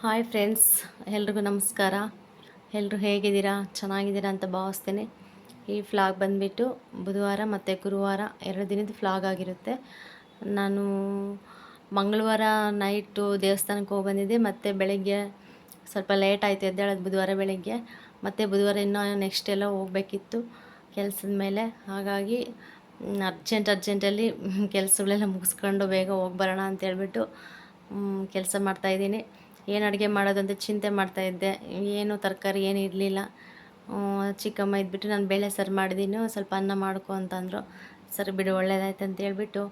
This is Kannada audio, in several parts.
ಹಾಯ್ ಫ್ರೆಂಡ್ಸ್ ಎಲ್ರಿಗೂ ನಮಸ್ಕಾರ. ಎಲ್ಲರೂ ಹೇಗಿದ್ದೀರಾ? ಚೆನ್ನಾಗಿದ್ದೀರಾ ಅಂತ ಭಾವಿಸ್ತೇನೆ. ಈ ಫ್ಲಾಗ್ ಬಂದುಬಿಟ್ಟು ಬುಧವಾರ ಮತ್ತು ಗುರುವಾರ ಎರಡು ದಿನದ ಫ್ಲಾಗ್ ಆಗಿರುತ್ತೆ. ನಾನು ಮಂಗಳವಾರ ನೈಟು ದೇವಸ್ಥಾನಕ್ಕೆ ಹೋಗಿ ಬಂದಿದ್ದೆ. ಮತ್ತು ಬೆಳಗ್ಗೆ ಸ್ವಲ್ಪ ಲೇಟ್ ಆಯಿತು ಎದ್ದೇಳೋದು ಬುಧವಾರ ಬೆಳಗ್ಗೆ. ಮತ್ತು ಬುಧವಾರ ಇನ್ನೂ ನೆಕ್ಸ್ಟ್ ಎಲ್ಲ ಹೋಗಬೇಕಿತ್ತು ಕೆಲಸದ ಮೇಲೆ. ಹಾಗಾಗಿ ಅರ್ಜೆಂಟ್ ಅರ್ಜೆಂಟಲ್ಲಿ ಕೆಲಸಗಳೆಲ್ಲ ಮುಗಿಸ್ಕೊಂಡು ಬೇಗ ಹೋಗಿ ಬರೋಣ ಅಂತ ಹೇಳ್ಬಿಟ್ಟು ಕೆಲಸ ಮಾಡ್ತಾಯಿದ್ದೀನಿ ಏನು ಅಡುಗೆ ಮಾಡೋದಂತ ಚಿಂತೆ ಮಾಡ್ತಾ ಇದ್ದೆ. ಏನು ತರಕಾರಿ ಏನು ಇರಲಿಲ್ಲ. ಚಿಕ್ಕಮ್ಮ ಇದ್ಬಿಟ್ಟು ನಾನು ಬೇಳೆ ಸರ್ ಮಾಡಿದ್ದೀನಿ ಸ್ವಲ್ಪ ಅನ್ನ ಮಾಡ್ಕೊ ಅಂತಂದರು ಸರಿ ಬಿಡು, ಒಳ್ಳೇದಾಯ್ತು ಅಂತ ಹೇಳ್ಬಿಟ್ಟು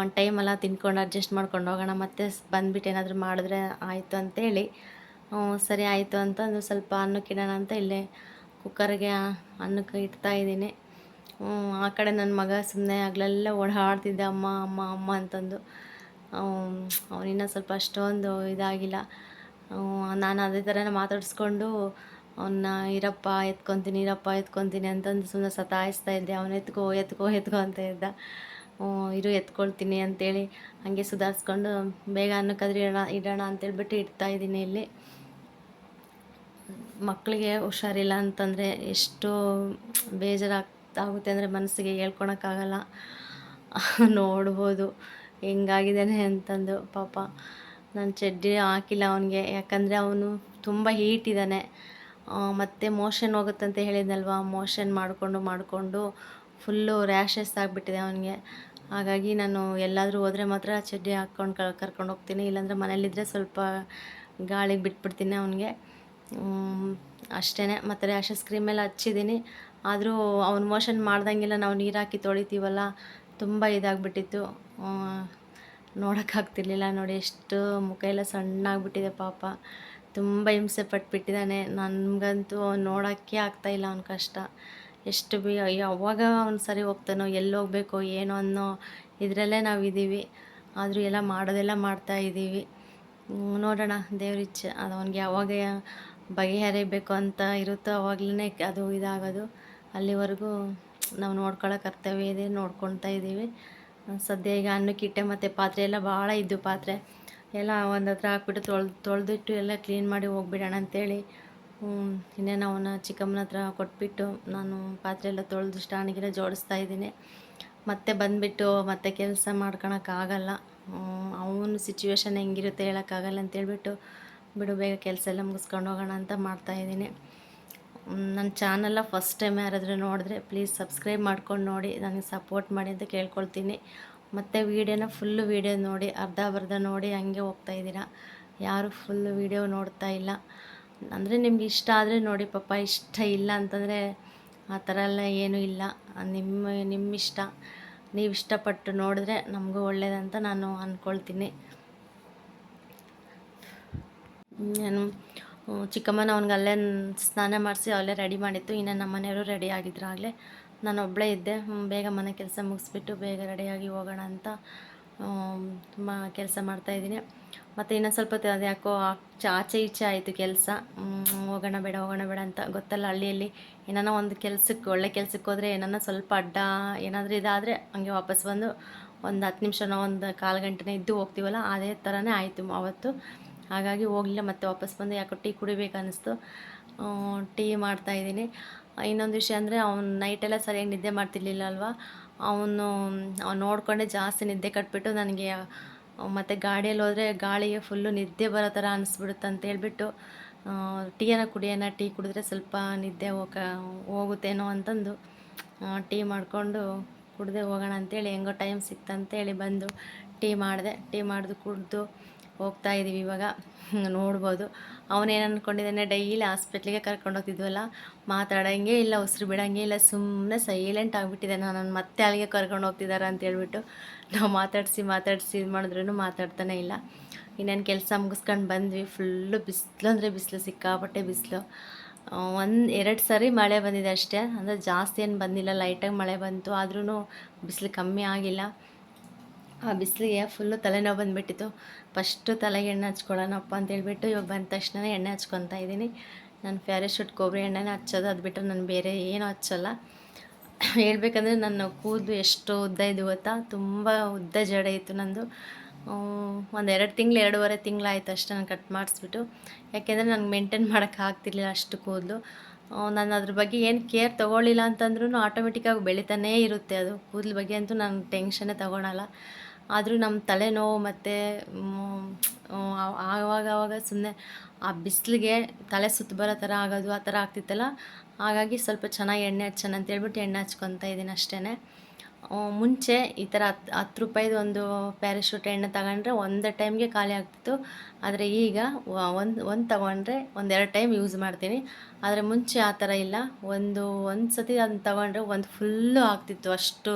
ಒಂದು ಟೈಮೆಲ್ಲ ತಿನ್ಕೊಂಡು ಅಡ್ಜಸ್ಟ್ ಮಾಡ್ಕೊಂಡು ಹೋಗೋಣ. ಮತ್ತೆ ಬಂದ್ಬಿಟ್ಟು ಏನಾದರೂ ಮಾಡಿದ್ರೆ ಆಯಿತು ಅಂತೇಳಿ ಸರಿ ಆಯಿತು ಅಂತಂದು ಸ್ವಲ್ಪ ಅನ್ನಕ್ಕೆ ಇಡೋಣ ಅಂತ ಇಲ್ಲೇ ಕುಕ್ಕರ್ಗೆ ಅನ್ನಕ್ಕೆ ಇಡ್ತಾ ಇದ್ದೀನಿ. ಆ ಕಡೆ ನನ್ನ ಮಗ ಸುಮ್ಮನೆ ಆಗಲೆಲ್ಲ ಓಡಾಡ್ತಿದ್ದೆ. ಅಮ್ಮ ಅಮ್ಮ ಅಮ್ಮ ಅಂತಂದು. ಅವನಿನ್ನ ಸ್ವಲ್ಪ ಅಷ್ಟೊಂದು ಇದಾಗಿಲ್ಲ. ನಾನು ಅದೇ ಥರನೇ ಮಾತಾಡಿಸ್ಕೊಂಡು ಅವನ್ನ ಇರಪ್ಪ, ಎತ್ಕೊತೀನಿ ಇರಪ್ಪ, ಎತ್ಕೊತೀನಿ ಅಂತಂದು ಸುಮ್ಮನೆ ಸತಾಯಿಸ್ತಾ ಇದ್ದೆ. ಅವನು ಎತ್ಕೋ ಎತ್ಕೋ ಎತ್ಕೋ ಅಂತ ಇದ್ದ ಇರು, ಎತ್ಕೊಳ್ತೀನಿ ಅಂತೇಳಿ ಹಾಗೆ ಸುಧಾರಿಸ್ಕೊಂಡು ಬೇಗ ಅನ್ನಕ್ಕಾದ್ರೆ ಇಡೋಣ ಇಡೋಣ ಅಂತೇಳ್ಬಿಟ್ಟು ಇಡ್ತಾ ಇದ್ದೀನಿ ಇಲ್ಲಿ. ಮಕ್ಕಳಿಗೆ ಹುಷಾರಿಲ್ಲ ಅಂತಂದರೆ ಎಷ್ಟು ಬೇಜಾರಾಗ್ತಾಗುತ್ತೆ ಅಂದರೆ ಮನಸ್ಸಿಗೆ ಹೇಳ್ಕೊಳಕ್ಕಾಗಲ್ಲ ನೋಡ್ಬೋದು. ಹೆಂಗಾಗಿದ್ದಾನೆ ಅಂತಂದು ಪಾಪ. ನಾನು ಚಡ್ಡಿ ಹಾಕಿಲ್ಲ ಅವನಿಗೆ. ಯಾಕಂದರೆ ಅವನು ತುಂಬ ಹೀಟ್ ಇದ್ದಾನೆ. ಮತ್ತು ಮೋಷನ್ ಹೋಗುತ್ತಂತ ಹೇಳಿದ್ನಲ್ವ? ಮೋಷನ್ ಮಾಡಿಕೊಂಡು ಮಾಡಿಕೊಂಡು ಫುಲ್ಲು ರ್ಯಾಷಸ್ ಆಗಿಬಿಟ್ಟಿದೆ ಅವನಿಗೆ. ಹಾಗಾಗಿ ನಾನು ಎಲ್ಲಾದರೂ ಹೋದರೆ ಮಾತ್ರ ಚಡ್ಡಿ ಹಾಕ್ಕೊಂಡು ಕರ್ಕೊಂಡು ಹೋಗ್ತೀನಿ. ಇಲ್ಲಾಂದರೆ ಮನೇಲಿದ್ದರೆ ಸ್ವಲ್ಪ ಗಾಳಿಗೆ ಬಿಟ್ಬಿಡ್ತೀನಿ ಅವನಿಗೆ. ಅಷ್ಟೇ ಮತ್ತು ರ್ಯಾಷಸ್ ಕ್ರೀಮೆಲ್ಲ ಹಚ್ಚಿದ್ದೀನಿ. ಆದರೂ ಅವ್ನು ಮೋಷನ್ ಮಾಡ್ದಂಗೆಲ್ಲ. ನಾವು ನೀರು ಹಾಕಿ ತೊಳಿತೀವಲ್ಲ ತುಂಬ ಇದಾಗ್ಬಿಟ್ಟಿತ್ತು. ನೋಡೋಕ್ಕಾಗ್ತಿರ್ಲಿಲ್ಲ ನೋಡಿ, ಎಷ್ಟು ಮುಖ ಎಲ್ಲ ಸಣ್ಣಾಗ್ಬಿಟ್ಟಿದೆ ಪಾಪ. ತುಂಬ ಹಿಂಸೆ ಪಟ್ಬಿಟ್ಟಿದ್ದಾನೆ. ನನಗಂತೂ ನೋಡೋಕ್ಕೆ ಆಗ್ತಾಯಿಲ್ಲ ಅವ್ನ ಕಷ್ಟ. ಎಷ್ಟು ಬಿ, ಯಾವಾಗ ಅವ್ನು ಸರಿ ಹೋಗ್ತಾನೋ, ಎಲ್ಲಿ ಹೋಗ್ಬೇಕೋ, ಏನೋ ಅನ್ನೋ ಇದರಲ್ಲೇ ನಾವು ಇದ್ದೀವಿ ಆದರೂ ಎಲ್ಲ ಮಾಡೋದೆಲ್ಲ ಮಾಡ್ತಾ ಇದ್ದೀವಿ. ನೋಡೋಣ ದೇವ್ರಿಚ್ಛೆ ಅದು ಅವ್ನಿಗೆ ಯಾವಾಗ ಬಗೆಹರಿಬೇಕು ಅಂತ ಇರುತ್ತೋ ಅವಾಗಲೇ ಅದು ಇದಾಗೋದು. ಅಲ್ಲಿವರೆಗೂ ನಾವು ನೋಡ್ಕೊಳ್ಳೋ ಕರ್ತವ್ಯ ಇದೆ, ನೋಡ್ಕೊಳ್ತಾ ಇದ್ದೀವಿ. ಸದ್ಯ ಈಗ ಅನ್ನಕ್ಕಿಟ್ಟೆ ಮತ್ತು ಪಾತ್ರೆ ಎಲ್ಲ ಭಾಳ ಇದ್ದು ಪಾತ್ರೆ. ಎಲ್ಲ ಒಂದು ಹತ್ರ ಹಾಕ್ಬಿಟ್ಟು ತೊಳೆದು, ತೊಳೆದಿಟ್ಟು ಎಲ್ಲ ಕ್ಲೀನ್ ಮಾಡಿ ಹೋಗ್ಬಿಡೋಣ ಅಂತೇಳಿ. ಇನ್ನೇನು ಅವನ ಚಿಕ್ಕಮ್ಮನ ಹತ್ರ ಕೊಟ್ಬಿಟ್ಟು ನಾನು ಪಾತ್ರೆ ಎಲ್ಲ ತೊಳೆದು ಸ್ಟಾಣಿಗೆಲ್ಲ ಜೋಡಿಸ್ತಾ ಇದ್ದೀನಿ. ಮತ್ತೆ ಬಂದುಬಿಟ್ಟು ಮತ್ತೆ ಕೆಲಸ ಮಾಡ್ಕೊಳಕ್ಕಾಗಲ್ಲ ಅವನು ಸಿಚುವೇಶನ್ ಹೆಂಗಿರುತ್ತೆ ಹೇಳೋಕ್ಕಾಗಲ್ಲ ಅಂತೇಳ್ಬಿಟ್ಟು ಬಿಡು, ಬೇಗ ಕೆಲಸ ಎಲ್ಲ ಮುಗಿಸ್ಕೊಂಡು ಹೋಗೋಣ ಅಂತ ಮಾಡ್ತಾಯಿದ್ದೀನಿ ನನ್ನ ಚಾನಲ್ಲ ಫಸ್ಟ್ ಟೈಮ್ ಯಾರಾದರೂ ನೋಡಿದ್ರೆ ಪ್ಲೀಸ್ ಸಬ್ಸ್ಕ್ರೈಬ್ ಮಾಡ್ಕೊಂಡು ನೋಡಿ, ನನಗೆ ಸಪೋರ್ಟ್ ಮಾಡಿ ಅಂತ ಕೇಳ್ಕೊಳ್ತೀನಿ. ಮತ್ತು ವೀಡಿಯೋನ ಫುಲ್ಲು ವೀಡಿಯೋ ನೋಡಿ, ಅರ್ಧ ಬರ್ಧ ನೋಡಿ ಹಂಗೆ ಹೋಗ್ತಾ ಇದ್ದೀರಾ. ಯಾರು ಫುಲ್ಲು ವೀಡಿಯೋ ನೋಡ್ತಾ ಇಲ್ಲ. ಅಂದರೆ ನಿಮ್ಗೆ ಇಷ್ಟ ಆದರೆ ನೋಡಿ ಪಾಪ, ಇಷ್ಟ ಇಲ್ಲ ಅಂತಂದರೆ ಆ ಥರ ಎಲ್ಲ ಏನೂ ಇಲ್ಲ. ನಿಮ್ಮ ನಿಮ್ಮ ಇಷ್ಟ ನೀವು ಇಷ್ಟಪಟ್ಟು ನೋಡಿದ್ರೆ ನಮಗೂ ಒಳ್ಳೇದಂತ ನಾನು ಅಂದ್ಕೊಳ್ತೀನಿ ನಾನು ಚಿಕ್ಕಮ್ಮನ ಅವ್ನಿಗೆ ಅಲ್ಲೇ ಸ್ನಾನ ಮಾಡಿಸಿ ಅಲ್ಲೇ ರೆಡಿ ಮಾಡಿತ್ತು. ಇನ್ನು ನಮ್ಮ ಮನೆಯವರು ರೆಡಿ ಆಗಿದ್ರು ಆಗಲೇ ನಾನು ಒಬ್ಬಳೇ ಇದ್ದೆ. ಬೇಗ ಮನೆ ಕೆಲಸ ಮುಗಿಸ್ಬಿಟ್ಟು ಬೇಗ ರೆಡಿಯಾಗಿ ಹೋಗೋಣ ಅಂತ ತುಂಬ ಕೆಲಸ ಮಾಡ್ತಾಯಿದ್ದೀನಿ ಮತ್ತು ಇನ್ನೊಂದು ಸ್ವಲ್ಪ ಅದು ಯಾಕೋ ಆಚೆ ಈಚೆ ಆಯಿತು ಕೆಲಸ. ಹೋಗೋಣ ಬೇಡ ಹೋಗೋಣ ಬೇಡ ಅಂತ ಗೊತ್ತಲ್ಲ ಹಳ್ಳಿಯಲ್ಲಿ. ಏನಾನ ಒಂದು ಕೆಲಸಕ್ಕೆ ಒಳ್ಳೆ ಕೆಲಸಕ್ಕೆ ಹೋದರೆ ಏನಾನ ಸ್ವಲ್ಪ ಅಡ್ಡ ಏನಾದರೂ ಇದಾದರೆ ಹಂಗೆ ವಾಪಸ್ ಬಂದು ಒಂದು ಹತ್ತು ನಿಮಿಷನೋ ಒಂದು ಕಾಲು ಗಂಟೆನೇ ಇದ್ದು ಹೋಗ್ತೀವಲ್ಲ, ಅದೇ ಥರನೇ ಆಯಿತು ಅವತ್ತು. ಹಾಗಾಗಿ ಹೋಗಲಿಲ್ಲ, ಮತ್ತೆ ವಾಪಸ್ ಬಂದು ಯಾಕೋ ಟೀ ಕುಡಿಬೇಕು ಅನ್ನಿಸ್ತು ಟೀ ಮಾಡ್ತಾಯಿದ್ದೀನಿ ಇನ್ನೊಂದು ವಿಷಯ ಅಂದರೆ ಅವನು ನೈಟೆಲ್ಲ ಸರಿಯಾಗಿ ನಿದ್ದೆ ಮಾಡ್ತಿರ್ಲಿಲ್ಲ ಅಲ್ವಾ? ಅವನು, ಅವ್ನು ನೋಡಿಕೊಂಡೆ ಜಾಸ್ತಿ ನಿದ್ದೆ ಕಟ್ಬಿಟ್ಟು ನನಗೆ, ಮತ್ತು ಗಾಡಿಯಲ್ಲಿ ಹೋದರೆ ಗಾಳಿಗೆ ಫುಲ್ಲು ನಿದ್ದೆ ಬರೋ ಥರ ಅನ್ನಿಸ್ಬಿಡುತ್ತೆ ಅಂತ ಹೇಳ್ಬಿಟ್ಟು ಟೀಯನ್ನು ಕುಡಿಯೋಣ, ಟೀ ಕುಡಿದ್ರೆ ಸ್ವಲ್ಪ ನಿದ್ದೆ ಹೋಗ, ಹೋಗುತ್ತೇನೋ ಅಂತಂದು ಟೀ ಮಾಡಿಕೊಂಡು ಕುಡ್ದೆ ಹೋಗೋಣ ಅಂತೇಳಿ ಹೆಂಗೋ ಟೈಮ್ ಸಿಕ್ತಂತೇಳಿ ಬಂದು ಟೀ ಮಾಡಿದೆ. ಟೀ ಮಾಡಿದು ಕುಡಿದು ಹೋಗ್ತಾ ಇದ್ದೀವಿ ಇವಾಗ. ನೋಡ್ಬೋದು. ಅವನೇನು ಅಂದ್ಕೊಂಡಿದ್ದಾನೆ ಡೈಲಿ ಹಾಸ್ಪಿಟ್ಲಿಗೆ ಕರ್ಕೊಂಡು ಹೋಗ್ತಿದ್ವಲ್ಲ, ಮಾತಾಡೋಂಗೆ ಇಲ್ಲ, ಉಸಿರು ಬಿಡೋಂಗೆ ಇಲ್ಲ ಸುಮ್ಮನೆ ಸೈಲೆಂಟ್ ಆಗಿಬಿಟ್ಟಿದೆ. ನಾನು ಮತ್ತೆ ಅಲ್ಲಿಗೆ ಕರ್ಕೊಂಡು ಹೋಗ್ತಿದ್ದಾರೆ ಅಂತ ಹೇಳ್ಬಿಟ್ಟು ನಾವು ಮಾತಾಡಿಸಿ ಮಾತಾಡಿಸಿ ಇದು ಮಾಡಿದ್ರೂ ಮಾತಾಡ್ತಾನೆ ಇಲ್ಲ. ಇನ್ನೇನು ಕೆಲಸ ಮುಗಿಸ್ಕೊಂಡು ಬಂದ್ವಿ. ಫುಲ್ಲು ಬಿಸಿಲು ಅಂದರೆ ಬಿಸಿಲು, ಸಿಕ್ಕಾಪಟ್ಟೆ ಬಿಸಿಲು. ಒಂದು ಎರಡು ಸಾರಿ ಮಳೆ ಬಂದಿದೆ ಅಷ್ಟೇ. ಅಂದರೆ ಜಾಸ್ತಿ ಏನು ಬಂದಿಲ್ಲ ಲೈಟಾಗಿ ಮಳೆ ಬಂತು. ಆದ್ರೂ ಬಿಸಿಲು ಕಮ್ಮಿ ಆಗಿಲ್ಲ. ಆ ಬಿಸಿಲಿಗೆ ಫುಲ್ಲು ತಲೆನೋವು ಬಂದುಬಿಟ್ಟಿತ್ತು. ಫಸ್ಟು ತಲೆಗೆ ಎಣ್ಣೆ ಹಚ್ಕೊಳ್ಳೋಣಪ್ಪ ಅಂತ ಹೇಳ್ಬಿಟ್ಟು ಇವಾಗ ಬಂದ ತಕ್ಷಣ ಎಣ್ಣೆ ಹಚ್ಕೊತಾ ಇದ್ದೀನಿ. ನಾನು ಪ್ಯಾರಾಶೂಟ್ ಕೊಬ್ಬರಿ ಎಣ್ಣೆನ ಹಚ್ಚೋದು, ಅದು ಬಿಟ್ಟರೆ ನಾನು ಬೇರೆ ಏನೂ ಹಚ್ಚಲ್ಲ. ಹೇಳ್ಬೇಕಂದ್ರೆ ನನ್ನ ಕೂದಲು ಎಷ್ಟು ಉದ್ದ ಇದು ಗೊತ್ತಾ? ತುಂಬ ಉದ್ದ ಜಡ ಇತ್ತು ನಂದು. ಒಂದು ಎರಡು ತಿಂಗಳು, ಎರಡೂವರೆ ತಿಂಗಳಾಯ್ತು ಅಷ್ಟೇ ನಾನು ಕಟ್ ಮಾಡಿಸ್ಬಿಟ್ಟು. ಯಾಕೆಂದರೆ ನನಗೆ ಮೇಂಟೈನ್ ಮಾಡೋಕ್ಕೆ ಆಗ್ತಿರ್ಲಿಲ್ಲ ಅಷ್ಟು ಕೂದಲು. ನಾನು ಅದ್ರ ಬಗ್ಗೆ ಏನು ಕೇರ್ ತೊಗೊಳ್ಳಿಲ್ಲ ಅಂತಂದ್ರೂ ಆಟೋಮೆಟಿಕ್ಕಾಗಿ ಬೆಳಿತಾನೇ ಇರುತ್ತೆ ಅದು. ಕೂದಲು ಬಗ್ಗೆ ಅಂತೂ ನಾನು ಟೆನ್ಷನ್ನೇ ತೊಗೊಳಲ್ಲ. ಆದರೂ ನಮ್ಮ ತಲೆನೋವು ಮತ್ತು ಆವಾಗ ಆವಾಗ ಸುಮ್ಮನೆ ಆ ಬಿಸಿಲಿಗೆ ತಲೆ ಸುತ್ತು ಬರೋ ಥರ ಆಗೋದು ಆ ಥರ ಆಗ್ತಿತ್ತಲ್ಲ? ಹಾಗಾಗಿ ಸ್ವಲ್ಪ ಚೆನ್ನಾಗಿ ಎಣ್ಣೆ ಹಚ್ಚೋಣ ಅಂತೇಳ್ಬಿಟ್ಟು ಎಣ್ಣೆ ಹಚ್ಕೊತಾ ಇದ್ದೀನಿ ಅಷ್ಟೇ ಮುಂಚೆ ಈ ಥರ ಹತ್ತು ಹತ್ತು ರೂಪಾಯಿದು ಒಂದು ಪ್ಯಾರಾಶೂಟ್ ಎಣ್ಣೆ ತಗೊಂಡ್ರೆ ಒಂದು ಟೈಮ್ಗೆ ಖಾಲಿ ಆಗ್ತಿತ್ತು. ಆದರೆ ಈಗ ಒಂದು ಒಂದು ತಗೊಂಡ್ರೆ ಒಂದೆರಡು ಟೈಮ್ ಯೂಸ್ ಮಾಡ್ತೀನಿ. ಆದರೆ ಮುಂಚೆ ಆ ಥರ ಇಲ್ಲ. ಒಂದು ಒಂದು ಸತಿ ಅದನ್ನ ತಗೊಂಡ್ರೆ ಒಂದು ಫುಲ್ಲು ಆಗ್ತಿತ್ತು. ಅಷ್ಟು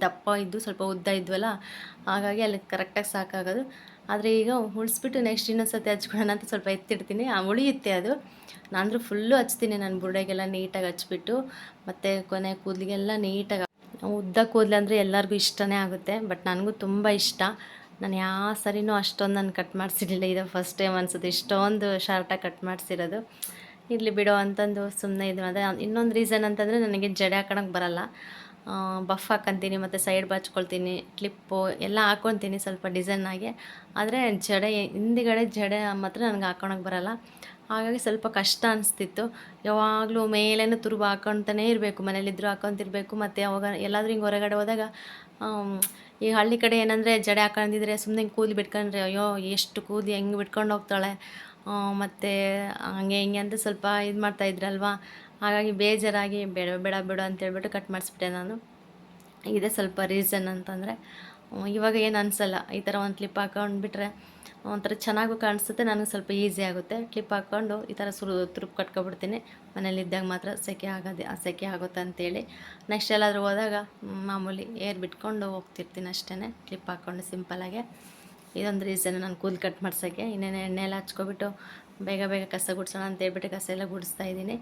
ದಪ್ಪ ಇದ್ದು, ಸ್ವಲ್ಪ ಉದ್ದ ಇದ್ವಲ್ಲ. ಹಾಗಾಗಿ ಅಲ್ಲಿ ಕರೆಕ್ಟಾಗಿ ಸಾಕಾಗೋದು. ಆದರೆ ಈಗ ಉಳಿಸ್ಬಿಟ್ಟು ನೆಕ್ಸ್ಟ್ ಇನ್ನೊಂದು ಸತಿ ಹಚ್ಕೊಳ್ಳೋಣ ಅಂತ ಸ್ವಲ್ಪ ಎತ್ತಿಡ್ತೀನಿ. ಆ, ಉಳಿಯುತ್ತೆ ಅದು. ನಾನಂದ್ರೂ ಫುಲ್ಲು ಹಚ್ತೀನಿ. ನಾನು ಬುರ್ಡೆಗೆಲ್ಲ ನೀಟಾಗಿ ಹಚ್ಬಿಟ್ಟು, ಮತ್ತು ಕೊನೆ ಕೂದಲಿಗೆಲ್ಲ ನೀಟಾಗಿ ಉದ್ದ ಕೂದಲು ಅಂದರೆ ಎಲ್ಲರಿಗೂ ಇಷ್ಟನೇ ಆಗುತ್ತೆ ಬಟ್ ನನಗೂ ತುಂಬ ಇಷ್ಟ. ನಾನು ಯಾವ ಸರಿನೂ ಅಷ್ಟೊಂದು ನಾನು ಕಟ್ ಮಾಡಿಸಿರಲಿಲ್ಲ. ಇದು ಫಸ್ಟ್ ಟೈಮ್ ಅನ್ಸುತ್ತೆ. ಇಷ್ಟೊಂದು ಶಾರ್ಟಾಗಿ ಕಟ್ ಮಾಡಿಸಿರೋದು. ಇರಲಿ ಬಿಡೋ ಅಂತಂದು ಸುಮ್ಮನೆ ಇದು ಅದೇ ಇನ್ನೊಂದು ರೀಸನ್ ಅಂತಂದರೆ ನನಗೆ ಜಡೆ ಹಾಕೊಳಕ್ಕೆ ಬರಲ್ಲ. ಬಫ್ ಹಾಕೊತೀನಿ, ಮತ್ತು ಸೈಡ್ ಬಾಚ್ಕೊಳ್ತೀನಿ ಕ್ಲಿಪ್ಪು ಎಲ್ಲ ಹಾಕ್ಕೊತೀನಿ ಸ್ವಲ್ಪ ಡಿಸೈನಾಗಿ ಆದರೆ ಜಡೆ ಹಿಂದಿಗಡೆ ಜಡೆ ಮಾತ್ರ ನನಗೆ ಹಾಕೊಳಕ್ಕೆ ಬರಲ್ಲ. ಹಾಗಾಗಿ ಸ್ವಲ್ಪ ಕಷ್ಟ ಅನಿಸ್ತಿತ್ತು. ಯಾವಾಗಲೂ ಮೇಲೇನು ತುರುಬ ಹಾಕೊತಾನೇ ಇರಬೇಕು ಮನೇಲಿದ್ದರೂ ಹಾಕೊತಿರ್ಬೇಕು ಮತ್ತು ಅವಾಗ ಎಲ್ಲಾದರೂ ಹಿಂಗೆ ಹೊರಗಡೆ ಹೋದಾಗ ಈ ಹಳ್ಳಿ ಕಡೆ ಏನಂದರೆ ಜಡೆ ಹಾಕೊಂಡಿದ್ರೆ ಸುಮ್ಮನೆ ಕೂದಲು ಬಿಟ್ಕೊಂಡ್ರೆ, ಅಯ್ಯೋ, ಎಷ್ಟು ಕೂದಲು ಹೆಂಗೆ ಬಿಟ್ಕೊಂಡು ಹೋಗ್ತಾಳೆ. ಮತ್ತು ಹಂಗೆ ಹಿಂಗೆ ಅಂತ ಸ್ವಲ್ಪ ಇದು ಮಾಡ್ತಾ ಇದ್ರಲ್ವಾ. ಹಾಗಾಗಿ ಬೇಜಾರಾಗಿ, ಬೇಡ ಬೇಡ ಬೇಡ ಅಂತೇಳ್ಬಿಟ್ಟು ಕಟ್ ಮಾಡಿಸ್ಬಿಟ್ಟೆ ನಾನು. ಇದೇ ಸ್ವಲ್ಪ ರೀಸನ್ ಅಂತಂದರೆ, ಇವಾಗ ಏನು ಅನಿಸಲ್ಲ, ಈ ಥರ ಒಂದು ಕ್ಲಿಪ್ ಹಾಕೊಂಡ್ಬಿಟ್ರೆ. ಒಂಥರ ಚೆನ್ನಾಗೂ ಕಾಣಿಸುತ್ತೆ, ನನಗೆ ಸ್ವಲ್ಪ ಈಸಿ ಆಗುತ್ತೆ. ಕ್ಲಿಪ್ ಹಾಕ್ಕೊಂಡು ಈ ಥರ ಸುರು, ತುರುಪು ಕಟ್ಕೊಬಿಡ್ತೀನಿ. ಮನೇಲಿದ್ದಾಗ ಮಾತ್ರ ಸೆಕೆ ಆಗೋದೆ, ಆ ಸೆಕೆ ಆಗುತ್ತೆ ಅಂತೇಳಿ. ನೆಕ್ಸ್ಟ್ ಎಲ್ಲಾದರೂ ಹೋದಾಗ ಮಾಮೂಲಿ ಏರ್ ಬಿಟ್ಕೊಂಡು ಹೋಗ್ತಿರ್ತೀನಿ ಅಷ್ಟೇ ಕ್ಲಿಪ್ ಹಾಕ್ಕೊಂಡು ಸಿಂಪಲಾಗೆ ಇದೊಂದು ರೀಸನ್ ನಾನು ಕೂದಲು ಕಟ್ ಮಾಡ್ಸೋಕ್ಕೆ. ಇನ್ನೇನು ಎಣ್ಣೆ ಎಲ್ಲ ಹಚ್ಕೊಬಿಟ್ಟು ಬೇಗ ಬೇಗ ಕಸ ಗುಡಿಸೋಣ ಅಂತ ಹೇಳ್ಬಿಟ್ಟು ಕಸ ಎಲ್ಲ ಗುಡಿಸ್ತಾ ಇದ್ದೀನಿ.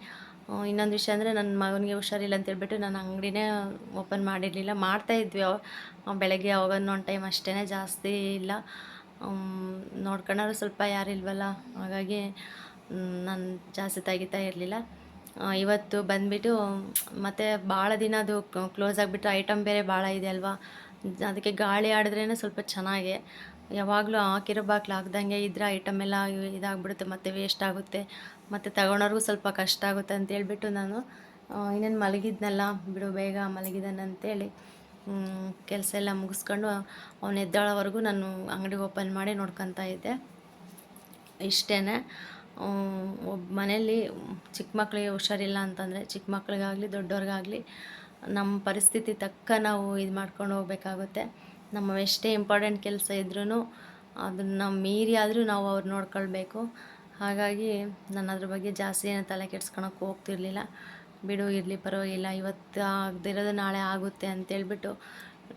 ಇನ್ನೊಂದು ವಿಷಯ ಅಂದರೆ ನನ್ನ ಮಗನಿಗೆ ಹುಷಾರಿಲ್ಲ ಅಂತ ಹೇಳ್ಬಿಟ್ಟು ನಾನು ಅಂಗಡಿನೇ ಓಪನ್ ಮಾಡಿರಲಿಲ್ಲ. ಮಾಡ್ತಾಯಿದ್ವಿ ಬೆಳಗ್ಗೆ ಅವಾಗ ಒಂದು ಟೈಮ್ ಅಷ್ಟೇ ಜಾಸ್ತಿ ಇಲ್ಲ. ನೋಡ್ಕೊಳ್ಳೋರು ಸ್ವಲ್ಪ ಯಾರಿಲ್ವಲ್ಲ ಹಾಗಾಗಿ ನಾನು ಜಾಸ್ತಿ ತೆಗಿತಾ ಇರಲಿಲ್ಲ. ಇವತ್ತು ಬಂದುಬಿಟ್ಟು, ಮತ್ತು ಭಾಳ ದಿನ ಅದು ಕ್ಲೋಸ್ ಆಗಿಬಿಟ್ರೆ ಐಟಮ್ ಬೇರೆ ಭಾಳ ಇದೆ ಅಲ್ವಾ? ಅದಕ್ಕೆ ಗಾಳಿ ಆಡಿದ್ರೇ ಸ್ವಲ್ಪ ಚೆನ್ನಾಗೆ. ಯಾವಾಗಲೂ ಹಾಕಿರೋ ಬಾಕ್ಲು ಹಾಕ್ದಂಗೆ ಇದ್ರೆ ಐಟಮ್ ಎಲ್ಲ ಇದಾಗ್ಬಿಡುತ್ತೆ, ಮತ್ತು ವೇಸ್ಟ್ ಆಗುತ್ತೆ. ಮತ್ತು ತಗೊಳೋರ್ಗೂ ಸ್ವಲ್ಪ ಕಷ್ಟ ಆಗುತ್ತೆ ಅಂತೇಳ್ಬಿಟ್ಟು ನಾನು ಇನ್ನೇನು ಮಲಗಿದ್ನಲ್ಲ, ಬಿಡು ಬೇಗ ಮಲಗಿದ್ದಾನೆ ಅಂತೇಳಿ ಕೆಲಸ ಎಲ್ಲ ಮುಗಿಸ್ಕೊಂಡು ಅವ್ನು ಎದ್ದಾಳವರೆಗೂ ನಾನು ಅಂಗಡಿ ಓಪನ್ ಮಾಡಿ ನೋಡ್ಕೊತಾ ಇದ್ದೆ. ಇಷ್ಟೇ ಒಬ್ಬ ಮನೆಯಲ್ಲಿ ಚಿಕ್ಕ ಮಕ್ಕಳಿಗೆ ಹುಷಾರಿಲ್ಲ ಅಂತಂದರೆ ಚಿಕ್ಕ ಮಕ್ಕಳಿಗಾಗಲಿ ದೊಡ್ಡವ್ರಿಗಾಗಲಿ ನಮ್ಮ ಪರಿಸ್ಥಿತಿ ತಕ್ಕ ನಾವು ಇದು ಮಾಡ್ಕೊಂಡು ಹೋಗ್ಬೇಕಾಗುತ್ತೆ. ನಮ್ಮ ಎಷ್ಟೇ ಇಂಪಾರ್ಟೆಂಟ್ ಕೆಲಸ ಇದ್ರೂ ಅದನ್ನು ನಾವು ಮೀರಿ ಆದರೂ ನಾವು ಅವ್ರು ನೋಡ್ಕೊಳ್ಬೇಕು. ಹಾಗಾಗಿ ನಾನು ಅದ್ರ ಬಗ್ಗೆ ಜಾಸ್ತಿ ಏನು ತಲೆ ಕೆಡ್ಸ್ಕೊಳಕ್ಕೆ ಹೋಗ್ತಿರ್ಲಿಲ್ಲ. ಬಿಡು, ಇರಲಿ, ಪರವಾಗಿಲ್ಲ, ಇವತ್ತು ಆಗದಿರೋದು ನಾಳೆ ಆಗುತ್ತೆ ಅಂತೇಳ್ಬಿಟ್ಟು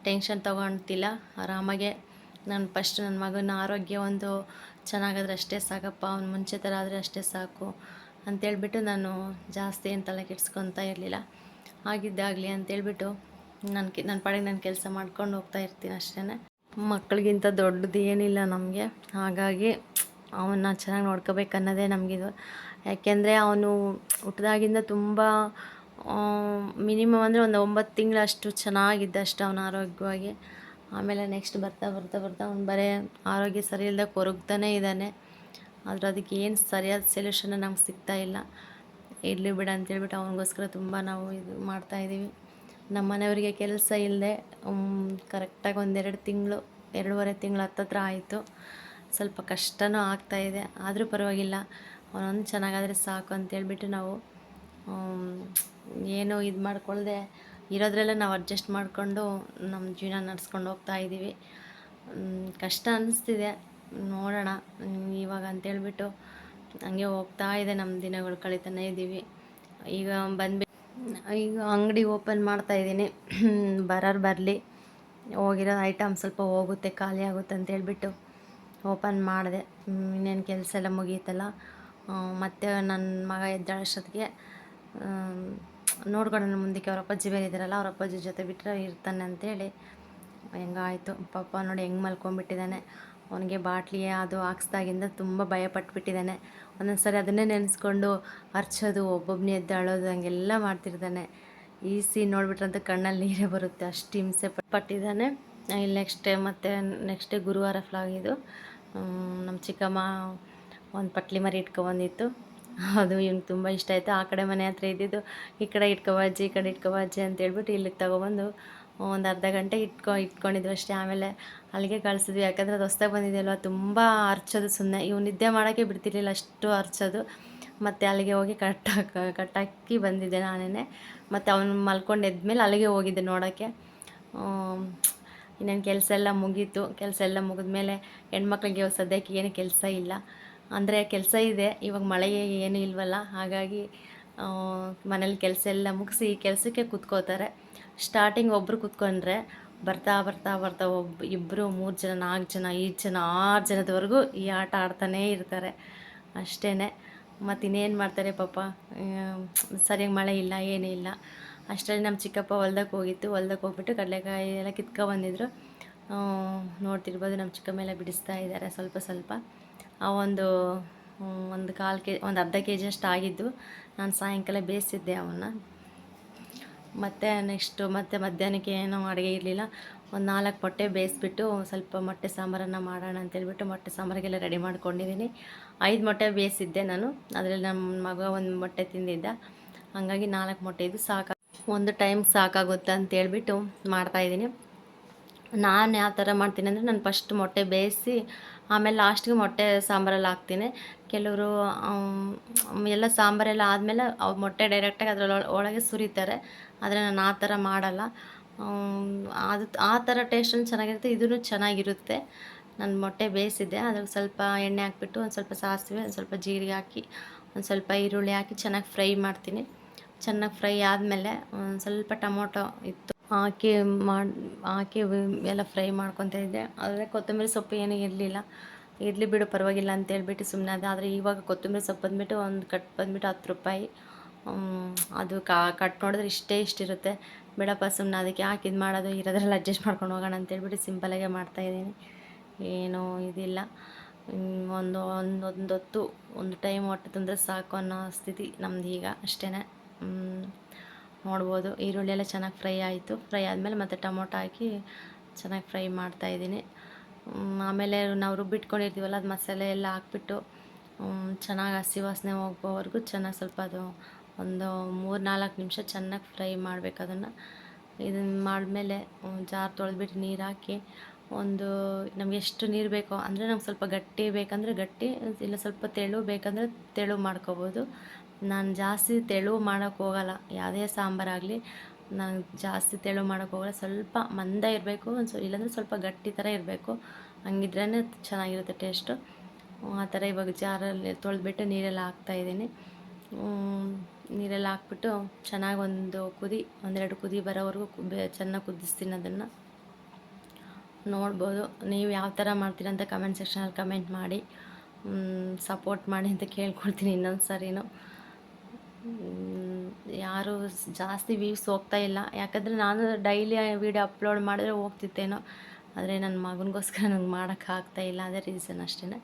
ಟೆನ್ಷನ್ ತೊಗೊಳ್ತಿಲ್ಲ. ಆರಾಮಾಗೆ ನಾನು ಫಸ್ಟ್ ನನ್ನ ಮಗನ ಆರೋಗ್ಯ ಒಂದು ಚೆನ್ನಾಗಾದ್ರೆ ಅಷ್ಟೇ ಸಾಕಪ್ಪ, ಅವ್ನು ಮುಂಚೆ ಥರ ಆದರೆ ಅಷ್ಟೇ ಸಾಕು ಅಂತೇಳ್ಬಿಟ್ಟು ನಾನು ಜಾಸ್ತಿ ಏನು ತಲೆ ಕೆಡ್ಸ್ಕೊತಾ ಇರಲಿಲ್ಲ. ಆಗಿದ್ದಾಗಲಿ ಅಂತೇಳ್ಬಿಟ್ಟು ನನ್ನ ಕೆ ನನ್ನ ಪಾಡಿಗೆ ನಾನು ಕೆಲಸ ಮಾಡ್ಕೊಂಡು ಹೋಗ್ತಾ ಇರ್ತೀನಿ ಅಷ್ಟೇ ಮಕ್ಕಳಿಗಿಂತ ದೊಡ್ಡದು ಏನಿಲ್ಲ ನಮಗೆ. ಹಾಗಾಗಿ ಅವನ್ನ ಚೆನ್ನಾಗಿ ನೋಡ್ಕೋಬೇಕು ಅನ್ನೋದೇ ನಮಗಿದು. ಯಾಕೆಂದರೆ ಅವನು ಹುಟ್ಟಿದಾಗಿಂದ ತುಂಬ ಮಿನಿಮಮ್ ಅಂದರೆ ಒಂದು ಒಂಬತ್ತು ತಿಂಗಳಷ್ಟು ಚೆನ್ನಾಗಿದ್ದ ಅಷ್ಟು ಅವನ ಆರೋಗ್ಯವಾಗಿ. ಆಮೇಲೆ ನೆಕ್ಸ್ಟ್ ಬರ್ತಾ ಬರ್ತಾ ಬರ್ತಾ ಅವ್ನು ಬರೀ ಆರೋಗ್ಯ ಸರಿ ಇಲ್ಲದೆ ಕೊರಗ್ತಾನೇ ಇದ್ದಾನೆ. ಆದರೆ ಅದಕ್ಕೆ ಏನು ಸರಿಯಾದ ಸೊಲ್ಯೂಷನ್ ನಮ್ಗೆ ಸಿಗ್ತಾ ಇಲ್ಲ. ಇರಲಿ ಬಿಡ ಅಂತೇಳ್ಬಿಟ್ಟು ಅವನಿಗೋಸ್ಕರ ತುಂಬ ನಾವು ಇದು ಮಾಡ್ತಾಯಿದ್ದೀವಿ ನಮ್ಮ ಮನೆಯವರಿಗೆ ಕೆಲಸ ಇಲ್ಲದೆ ಕರೆಕ್ಟಾಗಿ ಒಂದೆರಡು ತಿಂಗಳು, ಎರಡೂವರೆ ತಿಂಗಳು ಹತ್ತತ್ರ ಆಯಿತು. ಸ್ವಲ್ಪ ಕಷ್ಟನೂ ಆಗ್ತಾಯಿದೆ ಆದರೂ ಪರವಾಗಿಲ್ಲ. ಅವನೊಂದು ಚೆನ್ನಾಗಾದರೆ ಸಾಕು ಅಂತೇಳ್ಬಿಟ್ಟು ನಾವು ಏನು ಇದು ಮಾಡ್ಕೊಳ್ಳದೆ ಇರೋದ್ರಲ್ಲೇ ನಾವು ಅಡ್ಜಸ್ಟ್ ಮಾಡಿಕೊಂಡು ನಮ್ಮ ಜೀವನ ನಡೆಸ್ಕೊಂಡು ಹೋಗ್ತಾ ಇದ್ದೀವಿ ಕಷ್ಟ ಅನ್ನಿಸ್ತಿದೆ ನೋಡೋಣ, ಇವಾಗ ಅಂತೇಳ್ಬಿಟ್ಟು ಹಂಗೆ ಹೋಗ್ತಾ ಇದೆ ನಮ್ಮ ದಿನಗಳು ಕಳೀತಾನೆ ಇದ್ದೀವಿ ಈಗ ಬಂದ್ಬಿಟ್ಟು ಈಗ ಅಂಗಡಿ ಓಪನ್ ಮಾಡ್ತಾ ಇದ್ದೀನಿ. ಬರೋರು ಬರಲಿ. ಹೋಗಿರೋ ಐಟಮ್ ಸ್ವಲ್ಪ ಹೋಗುತ್ತೆ, ಖಾಲಿ ಆಗುತ್ತೆ ಅಂತೇಳ್ಬಿಟ್ಟು ಓಪನ್ ಮಾಡಿದೆ. ಇನ್ನೇನು ಕೆಲಸ ಎಲ್ಲ ಮುಗೀತಲ್ಲ. ಮತ್ತೆ ನನ್ನ ಮಗ ಎದ್ದೇಳೋಷ್ಟೊತ್ತಿಗೆ ನೋಡ್ಕೊಳ್ಳೋಣ ಮುಂದಕ್ಕೆ ಅವ್ರ ಅಪ್ಪಾಜಿ ಬೇರೆ ಇದ್ದಾರಲ್ಲ, ಅವ್ರ ಅಪ್ಪಾಜಿ ಜೊತೆ ಬಿಟ್ಟರೆ ಇರ್ತಾನೆ ಅಂತೇಳಿ ಹೆಂಗಾಯಿತು ಪಾಪ ನೋಡಿ ಹೆಂಗೆ ಮಲ್ಕೊಂಡ್ಬಿಟ್ಟಿದ್ದಾನೆ. ಅವನಿಗೆ ಬಾಟ್ಲಿ ಅದು ಹಾಕ್ಸ್ದಾಗಿಂದ ತುಂಬ ಭಯ ಪಟ್ಬಿಟ್ಟಿದ್ದಾನೆ. ಒಂದೊಂದು ಸರಿ ಅದನ್ನೇ ನೆನೆಸ್ಕೊಂಡು ಹರ್ಚೋದು ಒಬ್ಬೊಬ್ಬನೇ ಎದ್ದಾಳೋದು, ಹಂಗೆಲ್ಲ ಮಾಡ್ತಿರ್ತಾನೆ. ಈ ಸೀನ್ ನೋಡ್ಬಿಟ್ರಂತೂ ಕಣ್ಣಲ್ಲಿ ನೀರೇ ಬರುತ್ತೆ, ಅಷ್ಟು ಹಿಂಸೆ ಪಟ್- ಪಟ್ಟಿದ್ದಾನೆ. ಇಲ್ಲಿ ನೆಕ್ಸ್ಟ್ ಡೇ ಮತ್ತು ನೆಕ್ಸ್ಟ್ ಡೇ ಗುರುವಾರ ಫ್ಲಾಗ್ ಇದು. ನಮ್ಮ ಚಿಕ್ಕಮ್ಮ ಒಂದು ಪಟ್ಲಿ ಮರಿ ಇಟ್ಕೊಬಂದಿತ್ತು. ಅದು ಇವ್ನಿಗೆ ತುಂಬ ಇಷ್ಟ ಆಯಿತು. ಆ ಕಡೆ ಮನೆ ಹತ್ರ ಇದ್ದಿದ್ದು, ಈ ಕಡೆ ಇಟ್ಕೊಬಾಜಿ ಈ ಕಡೆ ಇಟ್ಕೊಬಾಜಿ ಅಂತ ಹೇಳ್ಬಿಟ್ಟು ಇಲ್ಲಿಗೆ ತೊಗೊಬಂದು ಒಂದು ಅರ್ಧ ಗಂಟೆ ಇಟ್ಕೊ ಇಟ್ಕೊಂಡಿದ್ವಿ ಅಷ್ಟೇ. ಆಮೇಲೆ ಅಲ್ಲಿಗೆ ಕಳಿಸಿದ್ವಿ. ಯಾಕಂದರೆ ಅದು ಹೊಸ್ದಾಗಿ ಬಂದಿದೆಯಲ್ವ? ತುಂಬ ಅರ್ಚೋದು ಸುಮ್ಮನೆ ಇವ್ನು ನಿದ್ದೆ ಮಾಡೋಕ್ಕೆ ಬಿಡ್ತಿರ್ಲಿಲ್ಲ ಅಷ್ಟು ಅರ್ಚೋದು. ಮತ್ತು ಅಲ್ಲಿಗೆ ಹೋಗಿ ಕಟ್ಟಾಕ ಕಟ್ಟಾಕಿ ಬಂದಿದ್ದೆ ನಾನೇ ಮತ್ತು ಅವನು ಮಲ್ಕೊಂಡು ಎದ್ಮೇಲೆ ಅಲ್ಲಿಗೆ ಹೋಗಿದ್ದೆ ನೋಡೋಕ್ಕೆ. ಇನ್ನೇನು ಕೆಲಸ ಎಲ್ಲ ಮುಗೀತು. ಕೆಲಸ ಎಲ್ಲ ಮುಗಿದ್ಮೇಲೆ ಹೆಣ್ಮಕ್ಳಿಗೆ ಸದ್ಯಕ್ಕೆ ಏನು ಕೆಲಸ ಇಲ್ಲ. ಅಂದರೆ ಕೆಲಸ ಇದೆ. ಇವಾಗ ಮಳೆ ಏನು ಇಲ್ವಲ್ಲ, ಹಾಗಾಗಿ ಮನೇಲಿ ಕೆಲಸ ಎಲ್ಲ ಮುಗಿಸಿ ಕೆಲಸಕ್ಕೆ ಕೂತ್ಕೋತಾರೆ. ಸ್ಟಾರ್ಟಿಂಗ್ ಒಬ್ಬರು ಕೂತ್ಕೊಂಡ್ರೆ ಬರ್ತಾ ಬರ್ತಾ ಬರ್ತಾ ಒಬ್ಬ ಇಬ್ಬರು ಮೂರು ಜನ, ನಾಲ್ಕು ಜನ, ಐದು ಜನ, ಆರು ಜನದವರೆಗೂ ಈ ಆಟ ಆಡ್ತಾನೇ ಇರ್ತಾರೆ. ಅಷ್ಟೇ ಮತ್ತು ಇನ್ನೇನು ಮಾಡ್ತಾರೆ ಪಾಪ ಸರಿಯಾಗಿ ಮಳೆ ಇಲ್ಲ, ಏನೂ ಇಲ್ಲ. ಅಷ್ಟರಲ್ಲಿ ನಮ್ಮ ಚಿಕ್ಕಪ್ಪ ಹೊಲ್ದಕ್ಕೆ ಹೋಗಿತ್ತು. ಹೊಲ್ದಕ್ಕೆ ಹೋಗ್ಬಿಟ್ಟು ಕಡಲೆಕಾಯಿ ಎಲ್ಲ ಕಿತ್ಕೊಬಂದಿದ್ರು ನೋಡ್ತಿರ್ಬೋದು ನಮ್ಮ ಚಿಕ್ಕಮ್ಮೆಲ್ಲ ಬಿಡಿಸ್ತಾ ಇದ್ದಾರೆ ಸ್ವಲ್ಪ ಸ್ವಲ್ಪ. ಒಂದು ಒಂದು ಕಾಲು ಕೆ, ಒಂದು ಅರ್ಧ ಕೆ ಜಿಯಷ್ಟು ಆಗಿದ್ದು ನಾನು ಸಾಯಂಕಾಲ ಬೇಯಿಸಿದ್ದೆ ಅವನ್ನ. ಮತ್ತು ನೆಕ್ಸ್ಟು ಮತ್ತು ಮಧ್ಯಾಹ್ನಕ್ಕೆ ಏನೋ ಅಡುಗೆ ಇರಲಿಲ್ಲ. ಒಂದು ನಾಲ್ಕು ಮೊಟ್ಟೆ ಬೇಯಿಸ್ಬಿಟ್ಟು ಸ್ವಲ್ಪ ಮೊಟ್ಟೆ ಸಾಂಬಾರನ್ನು ಮಾಡೋಣ ಅಂತೇಳ್ಬಿಟ್ಟು ಮೊಟ್ಟೆ ಸಾಂಬಾರಿಗೆಲ್ಲ ರೆಡಿ ಮಾಡ್ಕೊಂಡಿದ್ದೀನಿ. ಐದು ಮೊಟ್ಟೆ ಬೇಯಿಸಿದ್ದೆ ನಾನು. ಅದರಲ್ಲಿ ನಮ್ಮ ಮಗ ಒಂದು ಮೊಟ್ಟೆ ತಿಂದಿದ್ದ. ಹಾಗಾಗಿ ನಾಲ್ಕು ಮೊಟ್ಟೆ ಇದು ಸಾಕು, ಒಂದು ಟೈಮ್ ಸಾಕಾಗುತ್ತೆ ಅಂತೇಳ್ಬಿಟ್ಟು ಮಾಡ್ತಾಯಿದ್ದೀನಿ ನಾನು ಯಾವ ಥರ ಮಾಡ್ತೀನಿ ಅಂದರೆ ನಾನು ಫಸ್ಟ್ ಮೊಟ್ಟೆ ಬೇಯಿಸಿ ಆಮೇಲೆ ಲಾಸ್ಟ್ಗೆ ಮೊಟ್ಟೆ ಸಾಂಬಾರಲ್ಲಿ ಹಾಕ್ತೀನಿ. ಕೆಲವರು ಎಲ್ಲ ಸಾಂಬಾರೆಲ್ಲ ಆದಮೇಲೆ ಅವು ಮೊಟ್ಟೆ ಡೈರೆಕ್ಟಾಗಿ ಅದ್ರಲ್ಲಿ ಒಳಗೆ ಸುರಿತಾರೆ. ಆದರೆ ನಾನು ಆ ಥರ ಮಾಡಲ್ಲ. ಅದು, ಆ ಥರ ಟೇಸ್ಟನ್ನು ಚೆನ್ನಾಗಿರುತ್ತೆ. ಇದೂ ಚೆನ್ನಾಗಿರುತ್ತೆ. ನಾನು ಮೊಟ್ಟೆ ಬೇಯಿಸಿದ್ದೆ. ಅದ್ರಾಗ ಸ್ವಲ್ಪ ಎಣ್ಣೆ ಹಾಕ್ಬಿಟ್ಟು ಒಂದು ಸ್ವಲ್ಪ ಸಾಸಿವೆ, ಒಂದು ಸ್ವಲ್ಪ ಜೀರಿಗೆ ಹಾಕಿ, ಒಂದು ಸ್ವಲ್ಪ ಈರುಳ್ಳಿ ಹಾಕಿ ಚೆನ್ನಾಗಿ ಫ್ರೈ ಮಾಡ್ತೀನಿ. ಚೆನ್ನಾಗಿ ಫ್ರೈ ಆದಮೇಲೆ ಒಂದು ಸ್ವಲ್ಪ ಟೊಮೊಟೊ ಇತ್ತು. ಹಾಕಿ ಮಾಡಿ, ಹಾಕಿ ಎಲ್ಲ ಫ್ರೈ ಮಾಡ್ಕೊತಾ ಇದ್ದೆ. ಆದರೆ ಕೊತ್ತಂಬರಿ ಸೊಪ್ಪು ಏನೂ ಇರಲಿಲ್ಲ. ಇರಲಿ ಬಿಡು, ಪರವಾಗಿಲ್ಲ ಅಂತ ಹೇಳ್ಬಿಟ್ಟು ಸುಮ್ಮನೆ ಅದು ಆದರೆ ಇವಾಗ ಕೊತ್ತಂಬರಿ ಸೊಪ್ಪು ಬಂದುಬಿಟ್ಟು ಒಂದು ಕಟ್ ಬಂದುಬಿಟ್ಟು ಹತ್ತು ರೂಪಾಯಿ. ಅದು ಕಾ, ಕಟ್ ನೋಡಿದ್ರೆ ಇಷ್ಟೇ ಇಷ್ಟಿರುತ್ತೆ. ಬಿಡಪ್ಪ ಸುಮ್ಮನೆ ಅದಕ್ಕೆ ಯಾಕೆ ಇದು ಮಾಡೋದು? ಇರೋದ್ರಲ್ಲಿ ಅಡ್ಜಸ್ಟ್ ಮಾಡ್ಕೊಂಡು ಹೋಗೋಣ ಅಂತೇಳ್ಬಿಟ್ಟು ಸಿಂಪಲಾಗೆ ಮಾಡ್ತಾಯಿದ್ದೀನಿ ಏನೂ ಇದಿಲ್ಲ. ಒಂದು ಒಂದು ಒಂದು ಹೊತ್ತು ಒಂದು ಟೈಮ್ ಹೊಟ್ಟೆ ತಂದರೆ ಸಾಕು ಅನ್ನೋ ಸ್ಥಿತಿ ನಮ್ದು ಈಗ ಅಷ್ಟೇ ನೋಡ್ಬೋದು. ಈರುಳ್ಳಿ ಎಲ್ಲ ಚೆನ್ನಾಗಿ ಫ್ರೈ ಆಯಿತು. ಫ್ರೈ ಆದಮೇಲೆ ಮತ್ತು ಟೊಮೊಟೊ ಹಾಕಿ ಚೆನ್ನಾಗಿ ಫ್ರೈ ಮಾಡ್ತಾಯಿದ್ದೀನಿ ಆಮೇಲೆ ನಾವು ರುಬ್ಬಿಟ್ಕೊಂಡಿರ್ತೀವಲ್ಲ, ಅದು ಮಸಾಲೆ ಎಲ್ಲ ಹಾಕ್ಬಿಟ್ಟು ಚೆನ್ನಾಗಿ ಹಸಿ ವಾಸನೆ ಹೋಗೋವರೆಗೂ ಚೆನ್ನಾಗಿ ಸ್ವಲ್ಪ ಅದು ಒಂದು ಮೂರು ನಾಲ್ಕು ನಿಮಿಷ ಚೆನ್ನಾಗಿ ಫ್ರೈ ಮಾಡಬೇಕು ಅದನ್ನು. ಇದನ್ನು ಮಾಡಿದ್ಮೇಲೆ ಜಾರ್ ತೊಳೆದ್ಬಿಟ್ಟು ನೀರು ಹಾಕಿ ಒಂದು ನಮ್ಗೆ ಎಷ್ಟು ನೀರು ಬೇಕೋ, ಅಂದರೆ ನಮ್ಗೆ ಸ್ವಲ್ಪ ಗಟ್ಟಿ ಬೇಕಂದರೆ ಗಟ್ಟಿ, ಇಲ್ಲ ಸ್ವಲ್ಪ ತೆಳು ಬೇಕಂದರೆ ತೆಳು ಮಾಡ್ಕೋಬೋದು. ನಾನು ಜಾಸ್ತಿ ತೆಳು ಮಾಡೋಕ್ಕೆ ಹೋಗಲ್ಲ, ಯಾವುದೇ ಸಾಂಬಾರಾಗಲಿ ನಾನು ಜಾಸ್ತಿ ತೆಳು ಮಾಡೋಕ್ಕೆ ಹೋಗಲ್ಲ, ಸ್ವಲ್ಪ ಮಂದ ಇರಬೇಕು, ಒಂದು ಸ್ವಲ್ಪ, ಇಲ್ಲಾಂದರೆ ಸ್ವಲ್ಪ ಗಟ್ಟಿ ಥರ ಇರಬೇಕು. ಹಂಗಿದ್ರೇ ಚೆನ್ನಾಗಿರುತ್ತೆ ಟೇಸ್ಟು. ಆ ಥರ ಇವಾಗ ಜಾರಲ್ಲಿ ತೊಳೆದ್ಬಿಟ್ಟು ನೀರೆಲ್ಲ ಹಾಕ್ತಾಯಿದ್ದೀನಿ ನೀರೆಲ್ಲ ಹಾಕ್ಬಿಟ್ಟು ಚೆನ್ನಾಗಿ ಒಂದು ಕುದಿ, ಒಂದೆರಡು ಕುದಿ ಬರೋವರೆಗೂ ಚೆನ್ನಾಗಿ ಕುದಿಸ್ತೀನಿ ಅದನ್ನು. ನೋಡ್ಬೋದು. ನೀವು ಯಾವ ಥರ ಮಾಡ್ತೀರ ಅಂತ ಕಮೆಂಟ್ ಸೆಕ್ಷನಲ್ಲಿ ಕಮೆಂಟ್ ಮಾಡಿ. ಸಪೋರ್ಟ್ ಮಾಡಿ ಅಂತ ಕೇಳ್ಕೊಳ್ತೀನಿ ಇನ್ನೊಂದು ಸರಿನೂ ಯಾರು ಜಾಸ್ತಿ ವ್ಯೂಸ್ ಹೋಗ್ತಾ ಇಲ್ಲ. ಯಾಕಂದರೆ ನಾನು ಡೈಲಿ ವೀಡಿಯೋ ಅಪ್ಲೋಡ್ ಮಾಡಿದ್ರೆ ಹೋಗ್ತಿತ್ತೇನೋ. ಆದರೆ ನನ್ನ ಮಗನಿಗೋಸ್ಕರ ನಂಗೆ ಮಾಡೋಕ್ಕಾಗ್ತಾ ಇಲ್ಲ. ಅದೇ ರೀಸನ್ ಅಷ್ಟೇ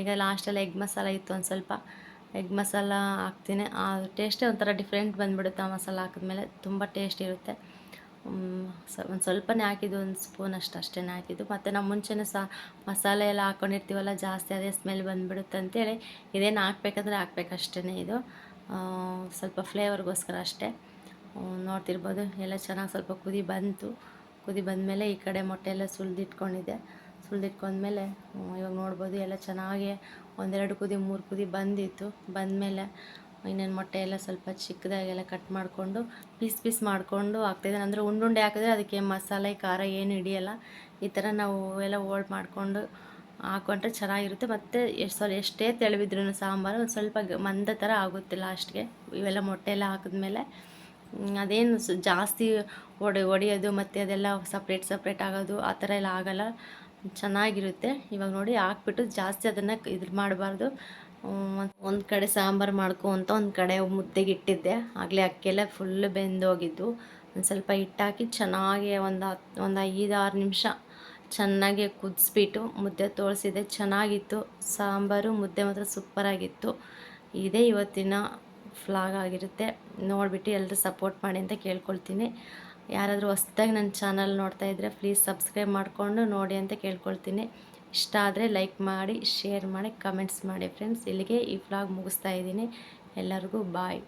ಈಗ ಲಾಸ್ಟಲ್ಲಿ ಎಗ್ ಮಸಾಲ ಇತ್ತು ಒಂದು ಸ್ವಲ್ಪ. ಎಗ್ ಮಸಾಲ ಹಾಕ್ತೀನಿ. ಆ ಟೇಸ್ಟೇ ಒಂಥರ ಡಿಫ್ರೆಂಟ್ ಬಂದುಬಿಡುತ್ತೆ ಆ ಮಸಾಲ ಹಾಕಿದ್ಮೇಲೆ. ತುಂಬ ಟೇಸ್ಟ್ ಇರುತ್ತೆ. ಒಂದು ಸ್ವಲ್ಪನೇ ಹಾಕಿದ್ದು, ಒಂದು ಸ್ಪೂನ್ ಅಷ್ಟು ಅಷ್ಟೇ ಹಾಕಿದ್ದು. ಮತ್ತು ನಾವು ಮುಂಚೆನೇ ಸಹ ಮಸಾಲೆ ಎಲ್ಲ ಹಾಕ್ಕೊಂಡಿರ್ತೀವಲ್ಲ ಜಾಸ್ತಿ ಅದೇ ಸ್ಮೆಲ್ ಬಂದುಬಿಡುತ್ತೆ ಅಂತೇಳಿ ಇದೇನು ಹಾಕ್ಬೇಕಂದ್ರೆ ಹಾಕ್ಬೇಕಷ್ಟೇ ಇದು. ಸ್ವಲ್ಪ ಫ್ಲೇವರ್ಗೋಸ್ಕರ ಅಷ್ಟೇ. ನೋಡ್ತಿರ್ಬೋದು, ಎಲ್ಲ ಚೆನ್ನಾಗಿ ಸ್ವಲ್ಪ ಕುದಿ ಬಂತು. ಕುದಿ ಬಂದಮೇಲೆ ಈ ಕಡೆ ಮೊಟ್ಟೆ ಎಲ್ಲ ಸುಲಿದಿಟ್ಕೊಂಡಿದ್ದೆ. ಸುಲಿದಿಟ್ಕೊಂಡ್ಮೇಲೆ ಇವಾಗ ನೋಡ್ಬೋದು ಎಲ್ಲ ಚೆನ್ನಾಗಿ ಒಂದೆರಡು ಕುದಿ, ಮೂರು ಕುದಿ ಬಂದಿತ್ತು. ಬಂದಮೇಲೆ ಇನ್ನೇನು ಮೊಟ್ಟೆ ಎಲ್ಲ ಸ್ವಲ್ಪ ಚಿಕ್ಕದಾಗೆಲ್ಲ ಕಟ್ ಮಾಡಿಕೊಂಡು ಪೀಸ್ ಪೀಸ್ ಮಾಡಿಕೊಂಡು ಹಾಕ್ತಿದ್ದೆ ಅಂದರೆ ಉಂಡುಂಡೆ ಹಾಕಿದ್ರೆ ಅದಕ್ಕೆ ಮಸಾಲೆ, ಖಾರ ಏನು ಹಿಡಿಯಲ್ಲ. ಈ ಥರ ನಾವು ಎಲ್ಲ ಓಲ್ಡ್ ಮಾಡಿಕೊಂಡು ಹಾಕೊಂಡ್ರೆ ಚೆನ್ನಾಗಿರುತ್ತೆ. ಮತ್ತು ಎಷ್ಟು ಸ್ವಲ್ಪ ಎಷ್ಟೇ ತೆಳುವಿದ್ರೂ ಸಾಂಬಾರು ಒಂದು ಸ್ವಲ್ಪ ಮಂದ ಥರ ಆಗುತ್ತೆ ಲಾಸ್ಟ್ಗೆ ಇವೆಲ್ಲ ಮೊಟ್ಟೆ ಎಲ್ಲ ಹಾಕಿದ್ಮೇಲೆ ಅದೇನು ಜಾಸ್ತಿ ಒಡೆ, ಒಡೆಯೋದು ಮತ್ತು ಅದೆಲ್ಲ ಸಪ್ರೇಟ್ ಸಪ್ರೇಟ್ ಆಗೋದು ಆ ಥರ ಎಲ್ಲ ಆಗೋಲ್ಲ. ಚೆನ್ನಾಗಿರುತ್ತೆ. ಇವಾಗ ನೋಡಿ ಹಾಕ್ಬಿಟ್ಟು ಜಾಸ್ತಿ ಅದನ್ನು ಇದು ಮಾಡಬಾರ್ದು. ಒಂದು ಕಡೆ ಸಾಂಬಾರು ಮಾಡ್ಕೊಂತ ಒಂದು ಕಡೆ ಮುದ್ದೆಗೆ ಇಟ್ಟಿದ್ದೆ. ಆಗಲೇ ಅಕ್ಕಿಯೆಲ್ಲ ಫುಲ್ ಬೆಂದೋಗಿದ್ದು ಒಂದು ಸ್ವಲ್ಪ ಹಿಟ್ಟಾಕಿ ಚೆನ್ನಾಗಿ ಒಂದು ಹತ್ತು ಒಂದು ಐದಾರು ನಿಮಿಷ ಚೆನ್ನಾಗಿ ಕುದಿಸ್ಬಿಟ್ಟು ಮುದ್ದೆ ತೋಳಿಸಿದೆ ಚೆನ್ನಾಗಿತ್ತು. ಸಾಂಬಾರು, ಮುದ್ದೆ ಮಾತ್ರ ಸೂಪರಾಗಿತ್ತು ಇದೇ ಇವತ್ತಿನ ಫ್ಲಾಗ್ ಆಗಿರುತ್ತೆ. ನೋಡಿಬಿಟ್ಟು ಎಲ್ಲರೂ ಸಪೋರ್ಟ್ ಮಾಡಿ ಅಂತ ಕೇಳ್ಕೊಳ್ತೀನಿ. ಯಾರಾದರೂ ಹೊಸ್ದಾಗಿ ನನ್ನ ಚಾನಲ್ ನೋಡ್ತಾ ಇದ್ದರೆ ಪ್ಲೀಸ್ ಸಬ್ಸ್ಕ್ರೈಬ್ ಮಾಡಿಕೊಂಡು ನೋಡಿ ಅಂತ ಕೇಳ್ಕೊಳ್ತೀನಿ. ಇಷ್ಟ ಆದರೆ ಲೈಕ್ ಮಾಡಿ, ಶೇರ್ ಮಾಡಿ, ಕಮೆಂಟ್ಸ್ ಮಾಡಿ. ಫ್ರೆಂಡ್ಸ್, ಇಲ್ಲಿಗೆ ಈ ವ್ಲಾಗ್ ಮುಗಿಸ್ತಾ ಇದ್ದೀನಿ. ಎಲ್ಲರಿಗೂ ಬಾಯ್.